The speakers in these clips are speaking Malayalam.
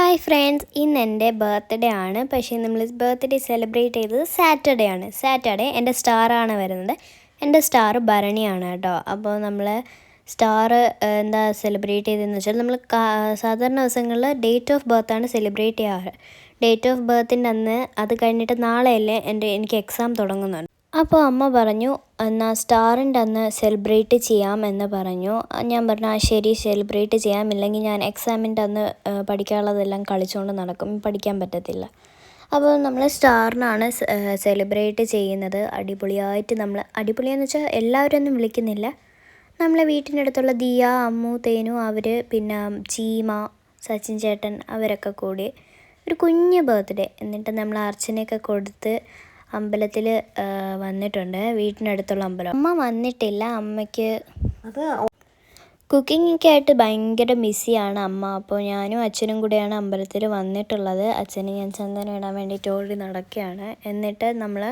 ഹായ് ഫ്രണ്ട്സ് ഇന്ന് എന്റെ ബർത്ത്ഡേ ആണ്. പക്ഷേ നമ്മൾ ബർത്ത്ഡേ സെലിബ്രേറ്റ് ചെയ്തത് സാറ്റർഡേ ആണ്. സാറ്റർഡേ എന്റെ സ്റ്റാർ ആണ് വരുന്നത്. എന്റെ സ്റ്റാർ ഭരണിയാണ് കേട്ടോ. അപ്പോൾ നമ്മൾ സ്റ്റാർ എന്താ സെലിബ്രേറ്റ് ചെയ്തതെന്ന് വെച്ചാൽ നമ്മൾ സാധാരണ ദിവസങ്ങളിൽ ഡേറ്റ് ഓഫ് ബർത്ത് ആണ് സെലിബ്രേറ്റ് ചെയ്യാറ്. ഡേറ്റ് ഓഫ് ബർത്തിന്റെ അന്ന് അത് കഴിഞ്ഞിട്ട് നാളെയല്ലേ എന്റെ എനിക്ക് എക്സാം തുടങ്ങുന്നുണ്ട് അപ്പോൾ അമ്മ പറഞ്ഞു എന്നാൽ സ്റ്റാറിന്റെ അന്ന് സെലിബ്രേറ്റ് ചെയ്യാം എന്ന് പറഞ്ഞു. ഞാൻ പറഞ്ഞു ആ ശരി സെലിബ്രേറ്റ് ചെയ്യാം. ഇല്ലെങ്കിൽ ഞാൻ എക്സാമിന്റെ അന്ന് പഠിക്കാനുള്ളതെല്ലാം കളിച്ചുകൊണ്ട് നടക്കും. പഠിക്കാൻ പറ്റത്തില്ല. അപ്പോൾ നമ്മൾ സ്റ്റാറിനാണ് സെലിബ്രേറ്റ് ചെയ്യുന്നത്. അടിപൊളിയായിട്ട് നമ്മൾ അടിപൊളിയെന്ന് വെച്ചാൽ എല്ലാവരും ഒന്നും വിളിക്കുന്നില്ല. നമ്മളെ വീട്ടിന്റെ അടുത്തുള്ള ദിയ അമ്മു തേനു അവർ പിന്നെ ചീമ സച്ചിൻ ചേട്ടൻ അവരൊക്കെ കൂടി ഒരു കുഞ്ഞ് ബർത്ത്ഡേ. എന്നിട്ട് നമ്മൾ അർച്ചനയൊക്കെ കൊടുത്ത് അമ്പലത്തിൽ വന്നിട്ടുണ്ട്. വീട്ടിനടുത്തുള്ള അമ്പലം. അമ്മ വന്നിട്ടില്ല. അമ്മയ്ക്ക് അത് കുക്കിങ്ങൊക്കെ ആയിട്ട് ഭയങ്കര ബിസിയാണ് അമ്മ. അപ്പോൾ ഞാനും അച്ഛനും കൂടെയാണ് അമ്പലത്തിൽ വന്നിട്ടുള്ളത്. അച്ഛന് ഞാൻ ചന്ദനം ഇടാൻ വേണ്ടിയിട്ട് ഓടി നടക്കുകയാണ്. എന്നിട്ട് നമ്മൾ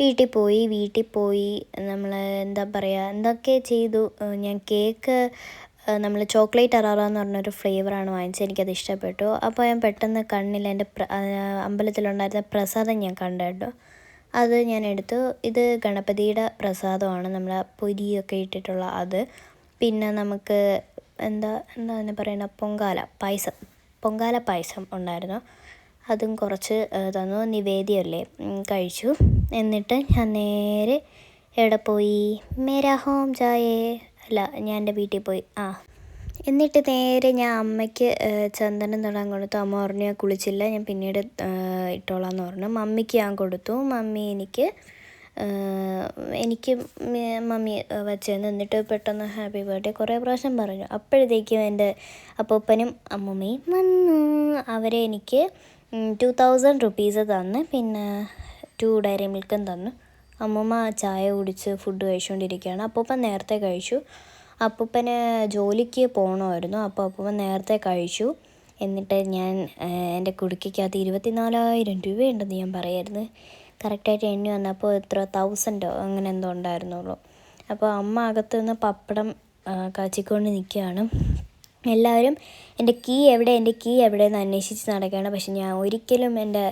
വീട്ടിൽ പോയി വീട്ടിൽ പോയി നമ്മൾ എന്താ പറയുക എന്തൊക്കെ ചെയ്തു? ഞാൻ കേക്ക് നമ്മൾ ചോക്ലേറ്റ് അറാറ എന്ന് പറഞ്ഞൊരു ഫ്ലേവറാണ് വാങ്ങിച്ചത്. എനിക്കത് ഇഷ്ടപ്പെട്ടു. അപ്പോൾ ഞാൻ പെട്ടെന്ന് കണ്ണിൽ എന്റെ പ്ര അമ്പലത്തിലുണ്ടായിരുന്ന പ്രസാദം ഞാൻ കണ്ടു കേട്ടോ. അത് ഞാൻ എടുത്തു. ഇത് ഗണപതിയുടെ പ്രസാദമാണ്. നമ്മൾ പൊരിയൊക്കെ ഇട്ടിട്ടുള്ള അത്. പിന്നെ നമുക്ക് എന്താ എന്താ അതിനെ പറയുന്ന പൊങ്കാല പായസം. പൊങ്കാല പായസം ഉണ്ടായിരുന്നു. അതും കുറച്ച് തന്നു. നിവേദ്യമല്ലേ? കഴിച്ചു. എന്നിട്ട് ഞാൻ നേരെ എവിടെ പോയി? മേരാ ഹോം ചായേ. അല്ല ഞാൻ എന്റെ വീട്ടിൽ പോയി. ആ. എന്നിട്ട് നേരെ ഞാൻ അമ്മയ്ക്ക് ചന്ദനം തൊടാൻ കൊടുത്തു. അമ്മ പറഞ്ഞു ഞാൻ കുളിച്ചില്ല. ഞാൻ പിന്നീട് ഇട്ടോളാം ഇട്ടോളാന്ന് പറഞ്ഞു. മമ്മിക്ക് ഞാൻ കൊടുത്തു. മമ്മി എനിക്ക് എനിക്ക് മമ്മി വച്ചെന്ന്. എന്നിട്ട് പെട്ടെന്ന് ഹാപ്പി ബർത്ത്ഡേ കുറേ പ്രാവശ്യം പറഞ്ഞു. അപ്പോഴത്തേക്കും എന്റെ അപ്പൂപ്പനും അമ്മൂമ്മയും വന്നു. അവരെ എനിക്ക് ടു തൗസൻഡ് റുപ്പീസ് തന്ന്. പിന്നെ ടു ഡയറി മിൽക്കും തന്നു. അമ്മൂമ്മ ചായ കുടിച്ച് ഫുഡ് കഴിച്ചുകൊണ്ടിരിക്കുകയാണ് അപ്പൂപ്പൻ നേരത്തെ കഴിച്ചു. അപ്പൂപ്പന് ജോലിക്ക് പോകണമായിരുന്നു അപ്പോൾ അപ്പൂപ്പൻ നേരത്തെ കഴിച്ചു. എന്നിട്ട് ഞാൻ എന്റെ കുടുക്കിക്കകത്ത് ഇരുപത്തിനാലായിരം രൂപയുണ്ടെന്ന് ഞാൻ പറയായിരുന്നു. കറക്റ്റായിട്ട് എണ്ണി വന്നപ്പോൾ എത്ര തൗസൻഡോ അങ്ങനെ എന്തോ ഉണ്ടായിരുന്നുള്ളൂ. അപ്പോൾ അമ്മ അകത്തു നിന്ന് പപ്പടം കച്ചിക്കൊണ്ട് നിൽക്കുകയാണ് എല്ലാവരും എന്റെ കീ എവിടെ? എന്റെ കീ എവിടെ എന്ന് അന്വേഷിച്ച് നടക്കുകയാണ് പക്ഷെ ഞാൻ ഒരിക്കലും എന്റെ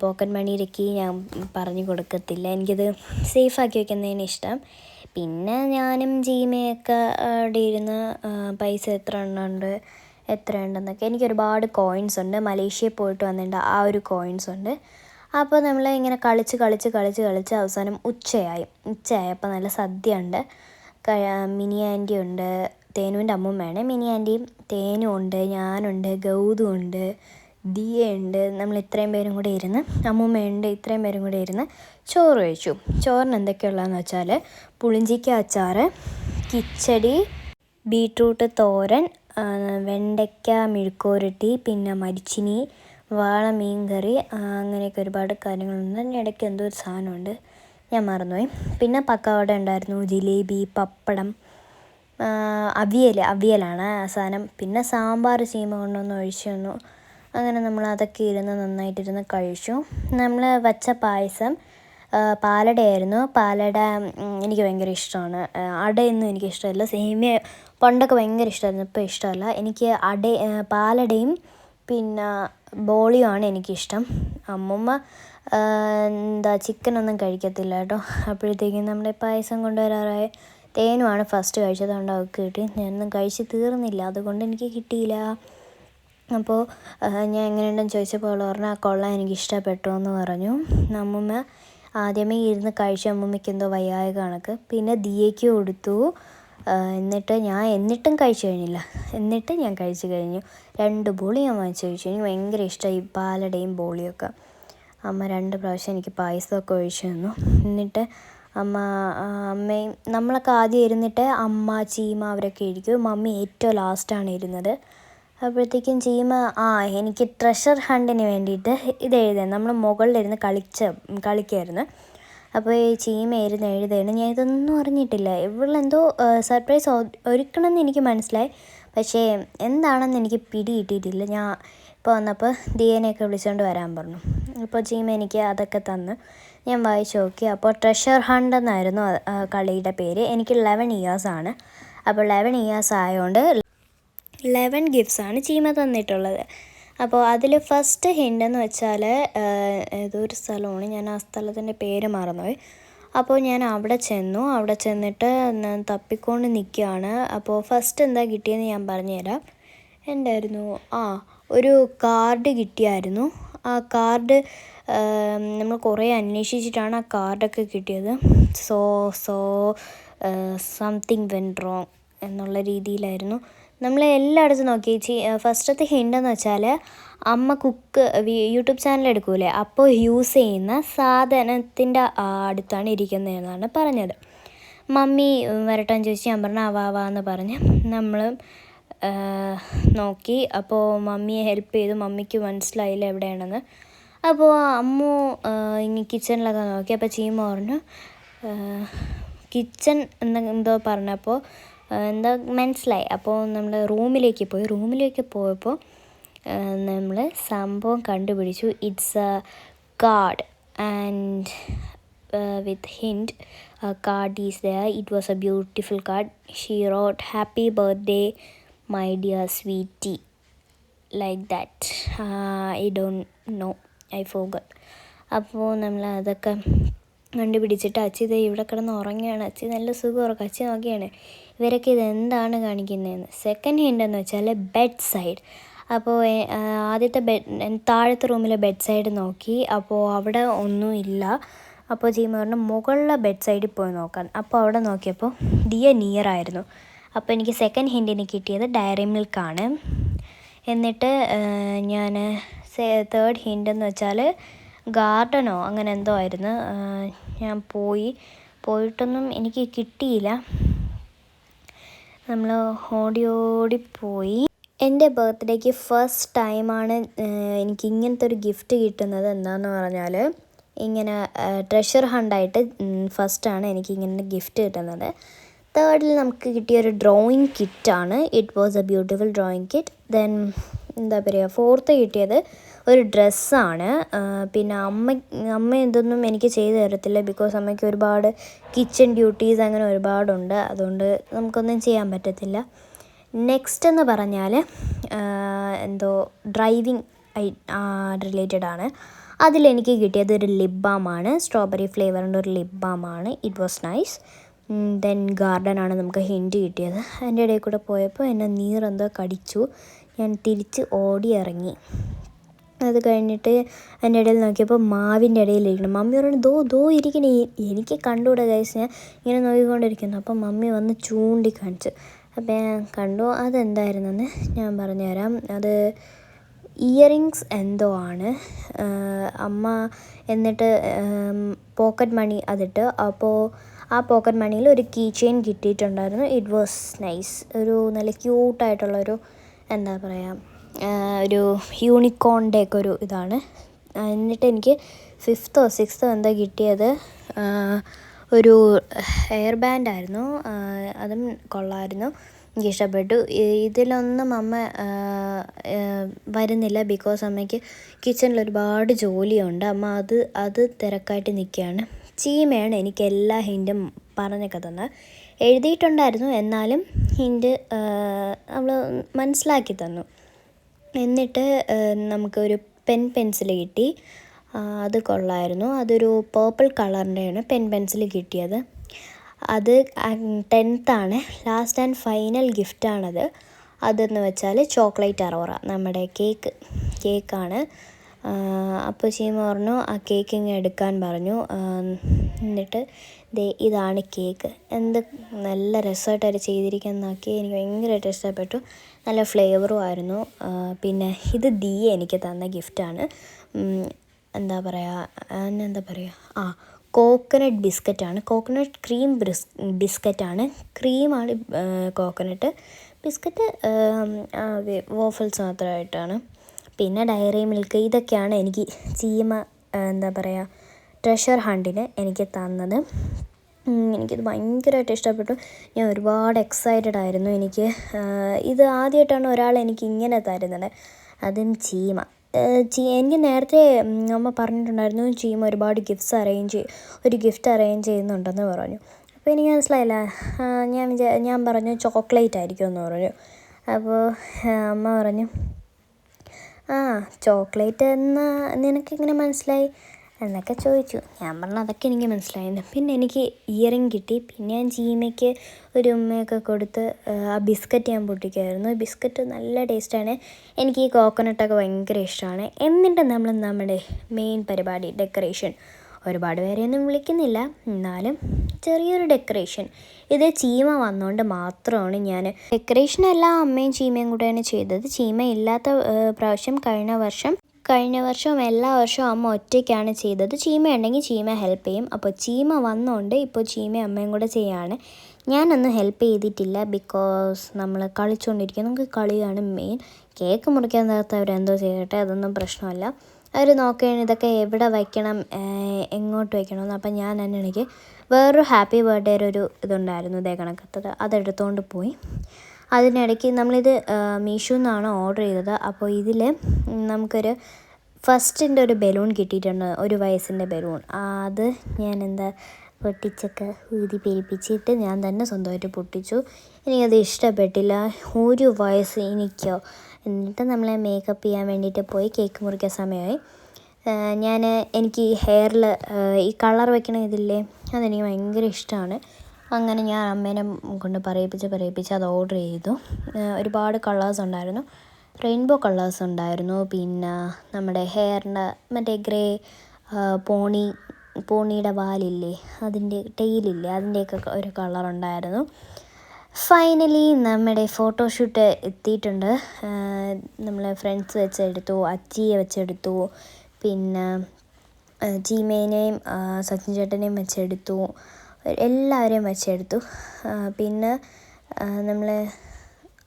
പോക്കറ്റ് മണിയുടെ കീ ഞാൻ പറഞ്ഞു കൊടുക്കത്തില്ല. എനിക്കത് സേഫാക്കി വെക്കുന്നതിന് ഇഷ്ടം. പിന്നെ ഞാനും ജീമയൊക്കെ അവിടെ ഇരുന്ന് പൈസ എത്ര എണ്ണമുണ്ട് എത്ര ഉണ്ടെന്നൊക്കെ എനിക്ക് ഒരുപാട് കോയിൻസ് ഉണ്ട്. മലേഷ്യയിൽ പോയിട്ട് വന്നിട്ടുണ്ട് ആ ഒരു കോയിൻസ് ഉണ്ട്. അപ്പോൾ നമ്മൾ ഇങ്ങനെ കളിച്ച് കളിച്ച് കളിച്ച് കളിച്ച് അവസാനം ഉച്ചയായി. ഉച്ചയായപ്പോൾ നല്ല സദ്യ ഉണ്ട്. മിനി ആന്റി ഉണ്ട്. തേനുവിന്റെ അമ്മൂമ്മയാണ് മിനി ആന്റിയും തേനും ഉണ്ട് ഞാനുണ്ട് ഗൗതു ഉണ്ട് ദിയ ഉണ്ട്. നമ്മൾ ഇത്രയും പേരും കൂടെ ഇരുന്ന് അമ്മൂമ്മയുണ്ട് ഇത്രയും പേരും കൂടെ ഇരുന്ന് ചോറ് കഴിച്ചു ചോറിന് എന്തൊക്കെയുള്ളതെന്ന് വെച്ചാൽ പുളിഞ്ചിക്ക അച്ചാറ് കിച്ചടി ബീട്രൂട്ട് തോരൻ വെണ്ടയ്ക്ക മെഴുക്കുവരട്ടി പിന്നെ മരിച്ചിനി വാള മീൻ കറി അങ്ങനെയൊക്കെ ഒരുപാട് കാര്യങ്ങളുണ്ട്. അതിന്റെ ഇടയ്ക്ക് എന്തോ ഒരു സാധനമുണ്ട്. ഞാൻ മറന്നുപോയി. പിന്നെ പക്കവട ഉണ്ടായിരുന്നു ജിലേബി പപ്പടം അവിയൽ അവിയലാണ് ആ സാധനം. പിന്നെ സാമ്പാർ ചീമ കൊണ്ടൊന്ന് ഒഴിച്ചു തന്നു. അങ്ങനെ നമ്മൾ അതൊക്കെ ഇരുന്ന് നന്നായിട്ടിരുന്ന് കഴിച്ചു. നമ്മൾ വച്ച പായസം പാലടയായിരുന്നു പാലട എനിക്ക് ഭയങ്കര ഇഷ്ടമാണ്. അടയൊന്നും എനിക്ക് ഇഷ്ടമല്ല. സേമിയ പണ്ടൊക്കെ ഭയങ്കര ഇഷ്ടമായിരുന്നു. ഇപ്പോൾ ഇഷ്ടമല്ല. എനിക്ക് അട പാലടയും പിന്നെ ബോളിയുമാണ് എനിക്കിഷ്ടം. അമ്മമ്മ എന്താ ചിക്കനൊന്നും കഴിക്കത്തില്ല കേട്ടോ. അപ്പോഴത്തേക്കും നമ്മുടെ പായസം കൊണ്ടുവരാറായ. തേനുമാണ് ഫസ്റ്റ് കഴിച്ചത്. അതുകൊണ്ട് അവൾക്ക് കിട്ടി ഞാനൊന്നും കഴിച്ച് തീർന്നില്ല. അതുകൊണ്ട് എനിക്ക് കിട്ടിയില്ല. അപ്പോൾ ഞാൻ എങ്ങനെയുണ്ടെന്ന് ചോദിച്ചപ്പോൾ അവൾ പറഞ്ഞു ആ കൊള്ളാൻ എനിക്ക് ഇഷ്ടപ്പെട്ടു എന്ന് പറഞ്ഞു. അമ്മൂമ്മ ആദ്യമേ ഇരുന്ന് കഴിച്ചു അമ്മൂമ്മയ്ക്ക് എന്തോ വയ്യായ കണക്ക്. പിന്നെ ദിയയ്ക്ക് കൊടുത്തു. എന്നിട്ട് ഞാൻ എന്നിട്ടും കഴിച്ചു കഴിഞ്ഞില്ല. എന്നിട്ട് ഞാൻ കഴിച്ചു കഴിഞ്ഞു. രണ്ട് ബോളി ഞാൻ വാങ്ങിച്ചു കഴിച്ചു. എനിക്ക് ഭയങ്കര ഇഷ്ടമായി പാലടയും ബോളിയൊക്കെ. അമ്മ രണ്ട് പ്രാവശ്യം എനിക്ക് പായസമൊക്കെ ഒഴിച്ചു തന്നു. എന്നിട്ട് അമ്മ അമ്മയും നമ്മളൊക്കെ ആദ്യം ഇരുന്നിട്ട് അമ്മ ചീമ അവരൊക്കെ ഇരിക്കും. മമ്മി ഏറ്റവും ലാസ്റ്റാണ് ഇരുന്നത്. അപ്പോഴത്തേക്കും ചീമ ആ എനിക്ക് ട്രഷർ ഹണ്ടിന് വേണ്ടിയിട്ട് ഇത് എഴുതാൻ നമ്മൾ മുകളിലിരുന്ന് കളിച്ച കളിക്കായിരുന്നു. അപ്പോൾ ഈ ചീമ ഇരുന്ന് എഴുതുകയാണ് ഞാൻ ഇതൊന്നും അറിഞ്ഞിട്ടില്ല. ഇവളെന്തോ സർപ്രൈസ് ഒരുക്കണമെന്ന് എനിക്ക് മനസ്സിലായി. പക്ഷേ എന്താണെന്ന് എനിക്ക് പിടി കിട്ടിയിട്ടില്ല. ഞാൻ ഇപ്പോൾ വന്നപ്പോൾ ദിയനെയൊക്കെ വിളിച്ചുകൊണ്ട് വരാൻ പറഞ്ഞു. അപ്പോൾ ചീമ എനിക്ക് അതൊക്കെ തന്ന്. ഞാൻ വായിച്ചു നോക്കി. അപ്പോൾ ട്രഷർ ഹണ്ട് എന്നായിരുന്നു കളിയുടെ പേര്. എനിക്ക് ലെവൻ ഇയേഴ്സാണ് അപ്പോൾ ലെവൻ ഇയേഴ്സ് ആയതുകൊണ്ട് ലെവൻ ഗിഫ്റ്റ്സാണ് ചീമ തന്നിട്ടുള്ളത്. അപ്പോൾ അതിൽ ഫസ്റ്റ് ഹിന്റ് എന്ന് വെച്ചാൽ ഏതൊരു സ്ഥലമാണ് ഞാൻ ആ സ്ഥലത്തിന്റെ പേര് മറന്നുപോയി. അപ്പോൾ ഞാൻ അവിടെ ചെന്നു. അവിടെ ചെന്നിട്ട് തപ്പിക്കൊണ്ട് നിൽക്കുകയാണ് അപ്പോൾ ഫസ്റ്റ് എന്താ കിട്ടിയെന്ന് ഞാൻ പറഞ്ഞുതരാം. എന്തായിരുന്നു? ആ ഒരു കാർഡ് കിട്ടിയായിരുന്നു. ആ കാർഡ് നമ്മൾ കുറേ അന്വേഷിച്ചിട്ടാണ് ആ കാർഡൊക്കെ കിട്ടിയത്. So so something when wrong എന്നുള്ള രീതിയിലായിരുന്നു. നമ്മൾ എല്ലായിടത്തും നോക്കി. ചീ ഫസ്റ്റത്തെ എന്ന് വെച്ചാൽ അമ്മ കുക്ക് യൂട്യൂബ് ചാനൽ എടുക്കൂലേ? അപ്പോൾ യൂസ് ചെയ്യുന്ന സാധനത്തിന്റെ അടുത്താണ് ഇരിക്കുന്നതെന്നാണ് പറഞ്ഞത്. മമ്മി വരട്ടാൻ ചോദിച്ചു ഞാൻ പറഞ്ഞു ആവാ എന്ന് പറഞ്ഞ് നമ്മൾ നോക്കി. അപ്പോൾ മമ്മിയെ ഹെൽപ്പ് ചെയ്തു. മമ്മിക്ക് മനസ്സിലായില്ല എവിടെയാണെന്ന്. അപ്പോൾ അമ്മു ഇങ്ങനെ കിച്ചണിലൊക്കെ നോക്കി. അപ്പോൾ ചീമ പറഞ്ഞു കിച്ചൺ എന്ന് എന്തോ പറഞ്ഞപ്പോൾ എന്താ മനസ്സിലായി. അപ്പോൾ നമ്മൾ റൂമിലേക്ക് പോയി. റൂമിലേക്ക് പോയപ്പോൾ നമ്മൾ സംഭവം കണ്ടുപിടിച്ചു. It's a card and with hind card is the it was a beautiful card she wrote happy birthday my dear sweetie like that I do know I forgot അപ്പോൾ നമ്മൾ അതൊക്കെ കണ്ടുപിടിച്ചിട്ട് അച്ചി ഇത് ഇവിടെ കിടന്ന് ഉറങ്ങുകയാണ്. അച്ചി നല്ല സുഖം ഉറക്കം അച്ചി നോക്കിയാണ്. ഇവരൊക്കെ ഇത് എന്താണ് കാണിക്കുന്നതെന്ന്. സെക്കൻഡ് ഹിന്റ് എന്ന് വെച്ചാൽ ബെഡ് സൈഡ് അപ്പോൾ ആദ്യത്തെ ബെഡ് താഴത്തെ റൂമിലെ ബെഡ് സൈഡ് നോക്കി. അപ്പോൾ അവിടെ ഒന്നും ഇല്ല. അപ്പോൾ ജീമ പറഞ്ഞു മുകളിലെ ബെഡ് സൈഡിൽ പോയി നോക്കാൻ അപ്പോൾ അവിടെ നോക്കിയപ്പോൾ ഡിയ നിയർ ആയിരുന്നു. അപ്പോൾ എനിക്ക് സെക്കൻഡ് ഹിൻഡിന് കിട്ടിയത് ഡയറി മിൽക്കാണ് എന്നിട്ട് ഞാൻ തേർഡ് ഹിൻഡ് എന്ന് വെച്ചാൽ ഗാർഡനോ അങ്ങനെ എന്തോ ആയിരുന്നു. ഞാൻ പോയി. പോയിട്ടൊന്നും എനിക്ക് കിട്ടിയില്ല. നമ്മൾ ഓടി ഓടി പോയി എന്റെ ബർത്ത്ഡേക്ക് ഫസ്റ്റ് ടൈമാണ് എനിക്ക് ഇങ്ങനത്തെ ഒരു ഗിഫ്റ്റ് കിട്ടുന്നത് എന്താണെന്ന് പറഞ്ഞാൽ ഇങ്ങനെ ട്രഷർ ഹണ്ടായിട്ട് ഫസ്റ്റാണ് എനിക്ക് ഇങ്ങനെ ഗിഫ്റ്റ് കിട്ടുന്നത്. തേർഡിൽ നമുക്ക് കിട്ടിയ ഒരു drawing കിറ്റാണ് it was a beautiful drawing kit then എന്താ പറയുക ഫോർത്ത് കിട്ടിയത് ഒരു ഡ്രസ്സാണ്. പിന്നെ അമ്മ അമ്മ ഇതൊന്നും എനിക്ക് ചെയ്തു തരത്തില്ല. ബിക്കോസ് അമ്മയ്ക്ക് ഒരുപാട് കിച്ചൺ ഡ്യൂട്ടീസ് അങ്ങനെ ഒരുപാടുണ്ട്. അതുകൊണ്ട് നമുക്കൊന്നും ചെയ്യാൻ പറ്റത്തില്ല. നെക്സ്റ്റ് എന്ന് പറഞ്ഞാൽ എന്തോ ഡ്രൈവിങ് റിലേറ്റഡ് ആണ്. അതിലെനിക്ക് കിട്ടിയത് ഒരു ലിപ് ബാമാണ് സ്ട്രോബെറി ഫ്ലേവറിന്റെ ഒരു ലിപ് ബാമാണ് ഇറ്റ് വാസ് നൈസ് ദെൻ ആണ് നമുക്ക് ഹിൻഡ് കിട്ടിയത്. അതിന്റെ ഇടയിൽ കൂടെ പോയപ്പോൾ എന്നെ എന്തോ കടിച്ചു. ഞാൻ തിരിച്ച് ഓടി ഇറങ്ങി അത് കഴിഞ്ഞിട്ട് അതിന്റെ ഇടയിൽ നോക്കിയപ്പോൾ മാവിന്റെ ഇടയിലിരിക്കണം മമ്മി പറഞ്ഞു ദോ ദോ ഇരിക്കണേ. എനിക്ക് കണ്ടുകൂടെ കഴിച്ച് ഞാൻ. ഇങ്ങനെ നോക്കിക്കൊണ്ടിരിക്കുന്നു. അപ്പം മമ്മി വന്ന് ചൂണ്ടി കാണിച്ചു. അപ്പം ഞാൻ കണ്ടു അതെന്തായിരുന്നെന്ന് ഞാൻ പറഞ്ഞുതരാം. അത് ഇയറിങ്സ് എന്തോ ആണ്. അമ്മ എന്നിട്ട് പോക്കറ്റ് മണി അതിട്ട്. അപ്പോൾ ആ പോക്കറ്റ് മണിയിൽ ഒരു കീ ചെയിൻ കിട്ടിയിട്ടുണ്ടായിരുന്നു. ഇറ്റ് വാസ് നൈസ് ഒരു നല്ല ക്യൂട്ടായിട്ടുള്ളൊരു എന്താ പറയുക ഒരു യൂണിക്കോണിന്റെ ഒക്കെ ഒരു ഇതാണ്. എന്നിട്ട് എനിക്ക് ഫിഫ്ത്തോ സിക്സ്തോ എന്തോ കിട്ടിയത്? ഒരു ഹെയർ ബാൻഡായിരുന്നു അതും എനിക്ക് ഇഷ്ടപ്പെട്ടു. ഇതിലൊന്നും അമ്മ വരുന്നില്ല ബിക്കോസ് അമ്മയ്ക്ക് കിച്ചണിൽ ഒരുപാട് ജോലിയുണ്ട്. അമ്മ അത് അത് തിരക്കായിട്ട് നിൽക്കുകയാണ്. ചീമയാണ് എനിക്ക് എല്ലാ ഹിന്റും പറഞ്ഞൊക്കെ തന്നത്. എഴുതിയിട്ടുണ്ടായിരുന്നു. എന്നാലും ഹിന്റ് നമ്മൾ മനസ്സിലാക്കി തന്നു. എന്നിട്ട് നമുക്കൊരു പെൻ പെൻസിൽ കിട്ടി. അത് കൊള്ളായിരുന്നു. അതൊരു പേർപ്പിൾ കളറിന്റെയാണ് പെൻ പെൻസിൽ കിട്ടിയത്. അത് ടെൻത്താണ് ലാസ്റ്റ് ആൻഡ് ഫൈനൽ ഗിഫ്റ്റാണത് അതെന്ന് വെച്ചാൽ ചോക്ലേറ്റ് അറോറ നമ്മുടെ കേക്ക് കേക്കാണ് അപ്പോൾ ചീമ പറഞ്ഞു ആ കേക്ക് ഇങ്ങനെ എടുക്കാൻ പറഞ്ഞു. എന്നിട്ട് ദേ ഇതാണ് കേക്ക്. എന്ത് നല്ല രസമായിട്ട് അവർ ചെയ്തിരിക്കുന്നതൊക്കെ എനിക്ക് ഭയങ്കരമായിട്ട് ഇഷ്ടപ്പെട്ടു. നല്ല ഫ്ലേവറും ആയിരുന്നു. പിന്നെ ഇത് ദീ എനിക്ക് തന്ന ഗിഫ്റ്റാണ് എന്താ പറയുക എന്നെന്താ പറയുക ആ കോക്കനട്ട് ബിസ്ക്കറ്റാണ് കോക്കനട്ട് ക്രീം ബ്രിസ് ബിസ്ക്കറ്റാണ് ക്രീമാണ് കോക്കനട്ട് ബിസ്ക്കറ്റ് വോഫൽസ് മാത്രമായിട്ടാണ്. പിന്നെ ഡയറി മിൽക്ക് ഇതൊക്കെയാണ് എനിക്ക് ചീമ എന്താ പറയുക ട്രഷർ ഹണ്ടിന് എനിക്ക് തന്നത്. എനിക്കിത് ഭയങ്കരമായിട്ട് ഇഷ്ടപ്പെട്ടു. ഞാൻ ഒരുപാട് എക്സൈറ്റഡ് ആയിരുന്നു എനിക്ക്. ഇത് ആദ്യമായിട്ടാണ് ഒരാൾ എനിക്ക് ഇങ്ങനെ തരുന്നത്. അതും ചീമ. ചീ എനിക്ക് നേരത്തെ അമ്മ പറഞ്ഞിട്ടുണ്ടായിരുന്നു ചീമ ഒരുപാട് ഗിഫ്റ്റ്സ് അറേഞ്ച് ഒരു ഗിഫ്റ്റ് അറേഞ്ച് ചെയ്യുന്നുണ്ടെന്ന് പറഞ്ഞു. അപ്പോൾ എനിക്ക് മനസ്സിലായില്ല. ഞാൻ വിചാ ഞാൻ പറഞ്ഞു ചോക്ലേറ്റ് ആയിരിക്കും എന്ന് പറഞ്ഞു അപ്പോൾ അമ്മ പറഞ്ഞു ആ ചോക്ലേറ്റ് എന്നാൽ നിനക്കിങ്ങനെ മനസ്സിലായി? എന്നൊക്കെ ചോദിച്ചു. ഞാൻ പറഞ്ഞു അതൊക്കെ എനിക്ക് മനസ്സിലായിരുന്നു പിന്നെ എനിക്ക് ഇയറിങ് കിട്ടി. പിന്നെ ഞാൻ ചീമയ്ക്ക് ഒരു ഉമ്മയൊക്കെ കൊടുത്ത് ആ ബിസ്ക്കറ്റ് ഞാൻ പൊട്ടിക്കുമായിരുന്നു ബിസ്ക്കറ്റ് നല്ല ടേസ്റ്റാണ് എനിക്ക് ഈ കോക്കനട്ടൊക്കെ ഭയങ്കര ഇഷ്ടമാണ്. എന്നിട്ട് നമ്മൾ നമ്മുടെ മെയിൻ പരിപാടി ഡെക്കറേഷൻ ഒരുപാട് പേരെയൊന്നും വിളിക്കുന്നില്ല. എന്നാലും ചെറിയൊരു ഡെക്കറേഷൻ ഇത് ചീമ വന്നുകൊണ്ട് മാത്രമാണ് ഞാൻ ഡെക്കറേഷൻ എല്ലാം അമ്മയും ചീമയും കൂടെയാണ് ചെയ്തത്. ചീമ ഇല്ലാത്ത പ്രാവശ്യം കഴിഞ്ഞ വർഷം കഴിഞ്ഞ വർഷവും എല്ലാ വർഷവും അമ്മ ഒറ്റയ്ക്കാണ് ചെയ്തത്. ചീമ ഉണ്ടെങ്കിൽ ചീമ ഹെൽപ്പ് ചെയ്യും. അപ്പോൾ ചീമ വന്നുകൊണ്ട് ഇപ്പോൾ ചീമ അമ്മയും കൂടെ ചെയ്യാണ്. ഞാനൊന്നും ഹെൽപ്പ് ചെയ്തിട്ടില്ല ബിക്കോസ് നമ്മൾ കളിച്ചുകൊണ്ടിരിക്കും നമുക്ക് കളിയാണ് മെയിൻ കേക്ക് മുറിക്കാൻ നേരത്തെ അവരെന്തോ ചെയ്യട്ടെ അതൊന്നും പ്രശ്നമല്ല. അവർ നോക്കുകയാണ് ഇതൊക്കെ എവിടെ വയ്ക്കണം എങ്ങോട്ട് വയ്ക്കണമെന്ന് അപ്പം ഞാൻ തന്നെ എനിക്ക് വേറൊരു ഹാപ്പി ബർത്ത്ഡേയുടെ ഒരു ഇതുണ്ടായിരുന്നു ഇതേ കണക്കത്തത്. അതെടുത്തുകൊണ്ട് പോയി. അതിനിടയ്ക്ക് നമ്മളിത് മീഷോ നിന്നാണ് ഓർഡർ ചെയ്തത്. അപ്പോൾ ഇതിൽ നമുക്കൊരു ഫസ്റ്റിന്റെ ഒരു ബലൂൺ കിട്ടിയിട്ടുണ്ട് ഒരു വയസ്സിന്റെ ബലൂൺ. അത് ഞാൻ എന്താ പൊട്ടിച്ചൊക്കെ ഊതി പെരിപ്പിച്ചിട്ട് ഞാൻ തന്നെ സ്വന്തമായിട്ട് പൊട്ടിച്ചു. എനിക്കത് ഇഷ്ടപ്പെട്ടില്ല. ഒരു വയസ്സ് എനിക്കോ? എന്നിട്ട് നമ്മളെ മേക്കപ്പ് ചെയ്യാൻ വേണ്ടിയിട്ട് പോയി കേക്ക് മുറിക്കാൻ സമയമായി. ഞാൻ എനിക്ക് ഹെയറിൽ ഈ കളർ വെക്കണ ഇതില്ലേ അതെനിക്ക് ഭയങ്കര ഇഷ്ടമാണ് അങ്ങനെ ഞാൻ അമ്മേനെ കൊണ്ട് പറയിപ്പിച്ച് പറയിപ്പിച്ച് അത് ഓർഡർ ചെയ്തു. ഒരുപാട് കളേഴ്സ് ഉണ്ടായിരുന്നു. റെയിൻബോ കളേഴ്സ് ഉണ്ടായിരുന്നു. പിന്നെ നമ്മുടെ ഹെയറിന്റെ മറ്റേ ഗ്രേ പോണി പോണിയുടെ വാലില്ലേ അതിന്റെ ടെയിലില്ലേ അതിന്റെയൊക്കെ ഒരു കളർ ഉണ്ടായിരുന്നു. ഫൈനലി നമ്മുടെ ഫോട്ടോഷൂട്ട് എത്തിയിട്ടുണ്ട്. നമ്മളെ ഫ്രണ്ട്സ് വെച്ചെടുത്തു അച്ചിയെ വെച്ചെടുത്തു. പിന്നെ ചീമേനെയും സച്ചിൻ ചേട്ടനെയും വെച്ചെടുത്തു. എല്ലാവരെയും വെച്ചെടുത്തു. പിന്നെ നമ്മൾ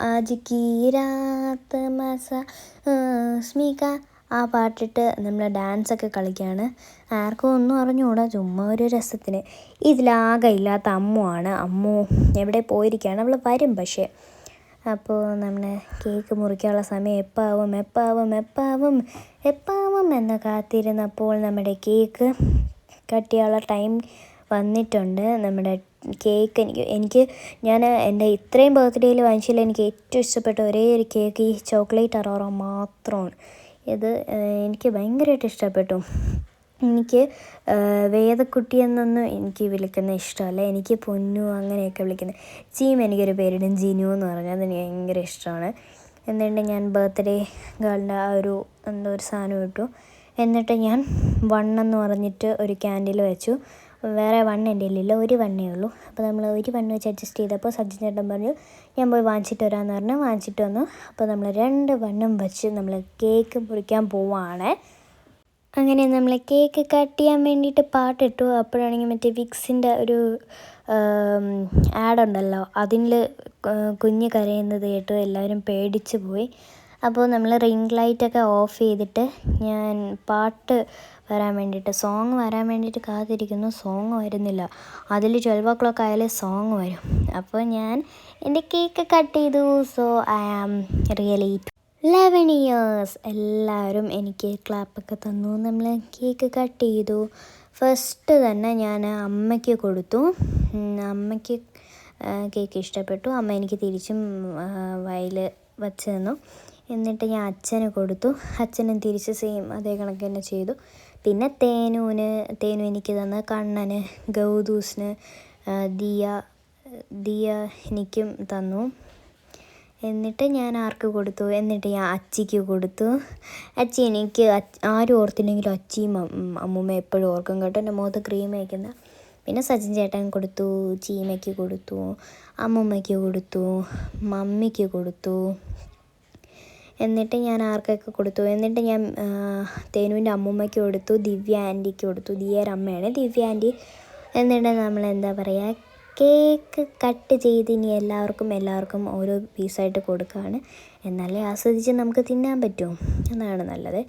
ആജിക്ക് രാത്ത് മസ സ്മിക ആ പാട്ടിട്ട് നമ്മൾ ഡാൻസൊക്കെ കളിക്കുകയാണ് ആർക്കും ഒന്നും അറിഞ്ഞുകൂടാ ചുമ്മാ ഒരു രസത്തിന്. ഇതിലാകെ ഇല്ലാത്ത അമ്മുവാണ് അമ്മു എവിടെ പോയിരിക്കുകയാണ് അവൾ വരും പക്ഷേ. അപ്പോൾ നമ്മൾ കേക്ക് മുറിക്കാനുള്ള സമയം എപ്പാവും എപ്പാവും എപ്പാവും എപ്പാവും എന്ന് കാത്തിരുന്നപ്പോൾ നമ്മുടെ കേക്ക് കട്ടിയുള്ള ടൈം വന്നിട്ടുണ്ട് നമ്മുടെ കേക്ക് എനിക്ക് എനിക്ക് ഞാൻ എന്റെ ഇത്രയും ബർത്ത്ഡേയിൽ വാങ്ങിച്ചതിൽ എനിക്ക് ഏറ്റവും ഇഷ്ടപ്പെട്ട ഒരേ ഒരു കേക്ക് ഈ ചോക്ലേറ്റ് അറോറ മാത്രമാണ്. ഇത് എനിക്ക് ഭയങ്കരമായിട്ട് ഇഷ്ടപ്പെട്ടു. എനിക്ക് വേദക്കുട്ടി എന്നൊന്നും എനിക്ക് വിളിക്കുന്ന ഇഷ്ടമല്ല. എനിക്ക് പൊന്നു അങ്ങനെയൊക്കെ വിളിക്കുന്നത് ചീം എനിക്കൊരു പേരിടും ജിനു എന്ന് പറഞ്ഞാൽ അതെനിക്ക് ഭയങ്കര ഇഷ്ടമാണ്. എന്നിട്ട് ഞാൻ ബർത്ത്ഡേ ഗേളിന്റെ ആ ഒരു എന്തോ ഒരു സാധനം ഇട്ടു. എന്നിട്ട് ഞാൻ വൺ എന്ന് പറഞ്ഞിട്ട് ഒരു ക്യാൻഡിൽ വെച്ചു. വേറെ വണ്ണ എന്റെ ഇല്ല ഒരു വണ്ണേ ഉള്ളൂ. അപ്പോൾ നമ്മൾ ഒരു വണ്ണ വെച്ച് അഡ്ജസ്റ്റ് ചെയ്തപ്പോൾ സജ്ജൻ ചേട്ടൻ പറഞ്ഞു ഞാൻ പോയി വാങ്ങിച്ചിട്ട് വരാമെന്ന് പറഞ്ഞു വാങ്ങിച്ചിട്ട് വന്നു. അപ്പോൾ നമ്മൾ രണ്ട് വണ്ണം വെച്ച് നമ്മൾ കേക്ക് മുറിക്കാൻ പോവാണ്. അങ്ങനെ നമ്മൾ കേക്ക് കട്ട് ചെയ്യാൻ വേണ്ടിയിട്ട് പാട്ടിട്ടു അപ്പോഴാണെങ്കിൽ മറ്റേ വിക്സിന്റെ ഒരു ആഡ് ഉണ്ടല്ലോ അതിൽ കുഞ്ഞ് കരയുന്നത് കേട്ടു എല്ലാവരും പേടിച്ചു പോയി. അപ്പോൾ നമ്മൾ റിംഗ് ലൈറ്റൊക്കെ ഓഫ് ചെയ്തിട്ട് ഞാൻ പാട്ട് വരാൻ വേണ്ടിയിട്ട് സോങ് വരാൻ വേണ്ടിയിട്ട് കാത്തിരിക്കുന്നു സോങ് വരുന്നില്ല. അതിൽ ട്വൽവ് ഓ ക്ലോക്ക് ആയാലേ സോങ് വരും. അപ്പോൾ ഞാൻ എന്റെ കേക്ക് കട്ട് ചെയ്തു. So I am really eleven years എല്ലാവരും എനിക്ക് ക്ലാപ്പൊക്കെ തന്നു. നമ്മൾ കേക്ക് കട്ട് ചെയ്തു. ഫസ്റ്റ് തന്നെ ഞാൻ അമ്മയ്ക്ക് കൊടുത്തു. അമ്മയ്ക്ക് കേക്ക് ഇഷ്ടപ്പെട്ടു. അമ്മ എനിക്ക് തിരിച്ചും വയൽ വച്ച് തന്നു. എന്നിട്ട് ഞാൻ അച്ഛന് കൊടുത്തു. അച്ഛനും തിരിച്ച് സെയിം അതേ കണക്ക് തന്നെ ചെയ്തു. പിന്നെ തേനൂന് തേനു എനിക്ക് തന്ന കണ്ണന് ഗൗതൂസിന് ദിയ ദിയ എനിക്കും തന്നു. എന്നിട്ട് ഞാൻ ആർക്ക് കൊടുത്തു? എന്നിട്ട് ഞാൻ അച്ചിക്ക് കൊടുത്തു. അച്ചി എനിക്ക് ആരും ഓർത്തില്ലെങ്കിലും അച്ചിയും അമ്മൂമ്മ എപ്പോഴും ഓർക്കും കേട്ടോ. എന്റെ മുഖത്ത് ക്രീം വയ്ക്കുന്ന. പിന്നെ സച്ചിൻ ചേട്ടൻ കൊടുത്തു ചീമയ്ക്ക് കൊടുത്തു അമ്മൂമ്മയ്ക്ക് കൊടുത്തു മമ്മിക്ക് കൊടുത്തു. എന്നിട്ട് ഞാൻ ആർക്കൊക്കെ കൊടുത്തു? എന്നിട്ട് ഞാൻ തേനുവിന്റെ അമ്മൂമ്മയ്ക്ക് കൊടുത്തു ദിവ്യ ആന്റിക്ക് കൊടുത്തു. ദിയേര അമ്മയാണ് ദിവ്യ ആന്റി. എന്നിട്ട് നമ്മൾ എന്താ പറയുക കേക്ക് കട്ട് ചെയ്ത് ഇനി എല്ലാവർക്കും എല്ലാവർക്കും ഓരോ പീസായിട്ട് കൊടുക്കുകയാണ് എന്നാലേ ആസ്വദിച്ച് നമുക്ക് തിന്നാൻ പറ്റും. എന്നാണ് നല്ലത്.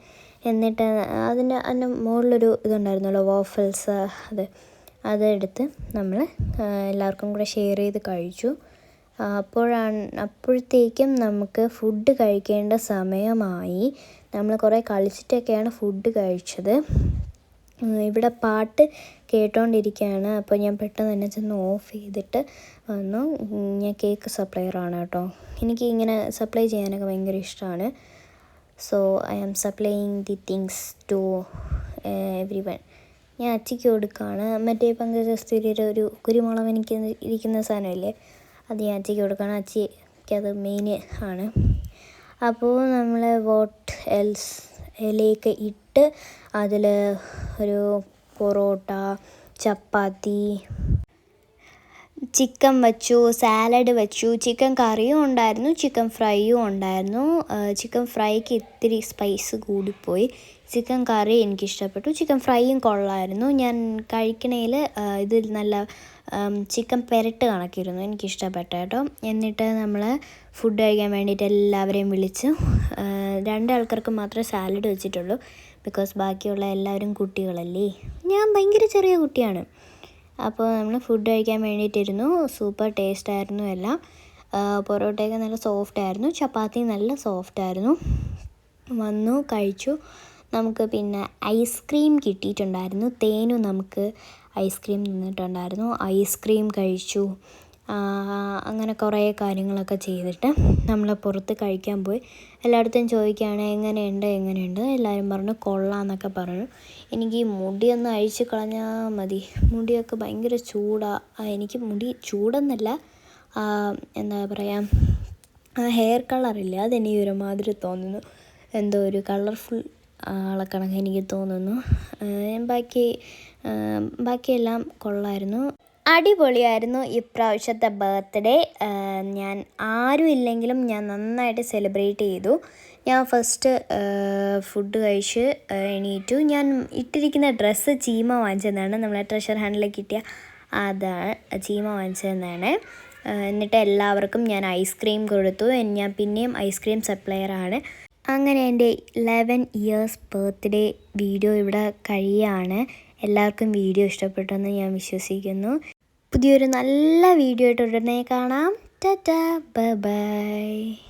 എന്നിട്ട് അതിന്റെ അതിന്റെ മുകളിലൊരു ഇതുണ്ടായിരുന്നല്ലോ വോഫൽസ് അത്. അതെടുത്ത് നമ്മൾ എല്ലാവർക്കും കൂടെ ഷെയർ ചെയ്ത് കഴിച്ചു. അപ്പോഴാണ് അപ്പോഴത്തേക്കും നമുക്ക് ഫുഡ് കഴിക്കേണ്ട സമയമായി. നമ്മൾ കുറേ കളിച്ചിട്ടൊക്കെയാണ് ഫുഡ് കഴിച്ചത്. ഇവിടെ പാട്ട് കേട്ടോണ്ടിരിക്കുകയാണ്. അപ്പോൾ ഞാൻ പെട്ടെന്ന് തന്നെ ചെന്ന് ഓഫ് ചെയ്തിട്ട് വന്നു. ഞാൻ കേക്ക് സപ്ലയറാണ് കേട്ടോ. എനിക്ക് ഇങ്ങനെ സപ്ലൈ ചെയ്യാനൊക്കെ ഭയങ്കര ഇഷ്ടമാണ്. So I am supplying the things to everyone ഞാൻ അച്ചിക്ക് കൊടുക്കുകയാണ്. മറ്റേ പങ്കജസ്തുരിയുടെ ഒരു കുരുമുളക് എനിക്ക് ഇരിക്കുന്ന സാധനമില്ലേ? അത് ഞാൻ അച്ചിക്ക് കൊടുക്കണം. അച്ചിക്ക് അത് മെയിൻ ആണ്. അപ്പോൾ നമ്മൾ വോട്ട് എൽസ് ഇലയൊക്കെ ഇട്ട് അതിൽ ഒരു പൊറോട്ട ചപ്പാത്തി ചിക്കൻ വെച്ചു സാലഡ് വെച്ചു ചിക്കൻ കറിയും ഉണ്ടായിരുന്നു ചിക്കൻ ഫ്രൈയും ഉണ്ടായിരുന്നു. ചിക്കൻ ഫ്രൈക്ക് ഇത്തിരി സ്പൈസ് കൂടിപ്പോയി. ചിക്കൻ കറി എനിക്കിഷ്ടപ്പെട്ടു. ചിക്കൻ ഫ്രൈയും കൊള്ളായിരുന്നു. ഞാൻ കഴിക്കണേൽ ഇത് നല്ല ചിക്കൻ പെരട്ട് കണക്കിരുന്നു എനിക്കിഷ്ടപ്പെട്ട കേട്ടോ. എന്നിട്ട് നമ്മൾ ഫുഡ് കഴിക്കാൻ വേണ്ടിയിട്ട് എല്ലാവരെയും വിളിച്ചു. രണ്ടാൾക്കാർക്ക് മാത്രമേ സാലഡ് വെച്ചിട്ടുള്ളൂ. ബിക്കോസ് ബാക്കിയുള്ള എല്ലാവരും കുട്ടികളല്ലേ. ഞാൻ ഭയങ്കര ചെറിയ കുട്ടിയാണ്. അപ്പോൾ നമ്മൾ ഫുഡ് കഴിക്കാൻ വേണ്ടിയിട്ടിരുന്നു. സൂപ്പർ ടേസ്റ്റ് ആയിരുന്നു എല്ലാം. പൊറോട്ടയൊക്കെ നല്ല സോഫ്റ്റ് ആയിരുന്നു. ചപ്പാത്തി നല്ല സോഫ്റ്റ് ആയിരുന്നു. വന്നു കഴിച്ചു. നമുക്ക് പിന്നെ ഐസ്ക്രീം കിട്ടിയിട്ടുണ്ടായിരുന്നു. തേനും നമുക്ക് ഐസ്ക്രീം നിന്നിട്ടുണ്ടായിരുന്നു. ഐസ്ക്രീം കഴിച്ചു. അങ്ങനെ കുറേ കാര്യങ്ങളൊക്കെ ചെയ്തിട്ട് നമ്മൾ പുറത്ത് കഴിക്കാൻ പോയി. എല്ലായിടത്തും ചോദിക്കുകയാണ് എങ്ങനെയുണ്ട്? എങ്ങനെയുണ്ട്? എല്ലാവരും പറഞ്ഞു കൊള്ളാമെന്നൊക്കെ പറഞ്ഞു. എനിക്ക് മുടിയൊന്ന് അഴിച്ചു കളഞ്ഞാൽ മതി. മുടിയൊക്കെ ഭയങ്കര ചൂടാണ് എനിക്ക് മുടി ചൂടെന്നല്ല എന്താ പറയുക ഹെയർ കളറില്ല അതെനിക്ക് ഒരുമാതിരി തോന്നുന്നു. എന്തോ ഒരു കളർഫുൾ ആളക്കണക്ക് എനിക്ക് തോന്നുന്നു. ബാക്കി ബാക്കിയെല്ലാം കൊള്ളായിരുന്നു. അടിപൊളിയായിരുന്നു ഇപ്രാവശ്യത്തെ ബർത്ത്ഡേ. ഞാൻ ആരും ഇല്ലെങ്കിലും ഞാൻ നന്നായിട്ട് സെലിബ്രേറ്റ് ചെയ്തു. ഞാൻ ഫസ്റ്റ് ഫുഡ് കഴിച്ച് എണീറ്റു. ഞാൻ ഇട്ടിരിക്കുന്ന ഡ്രസ്സ് ചീമ വാങ്ങിച്ചതാണ്. നമ്മളെ ട്രഷർ ഹാൻഡിൽ കിട്ടിയ അതാണ് ചീമ വാങ്ങിച്ചതെന്നാണ്. എന്നിട്ട് എല്ലാവർക്കും ഞാൻ ഐസ്ക്രീം കൊടുത്തു. ഞാൻ പിന്നെയും ഐസ്ക്രീം സപ്ലയറാണ്. അങ്ങനെ എന്റെ ഇലവൻ ഇയേഴ്സ് ബർത്ത്ഡേ വീഡിയോ ഇവിടെ കഴിയാണ് എല്ലാവർക്കും വീഡിയോ ഇഷ്ടപ്പെട്ടെന്ന് ഞാൻ വിശ്വസിക്കുന്നു. പുതിയൊരു നല്ല വീഡിയോ ആയിട്ട് ഉടനെ കാണാം. Tata bye bye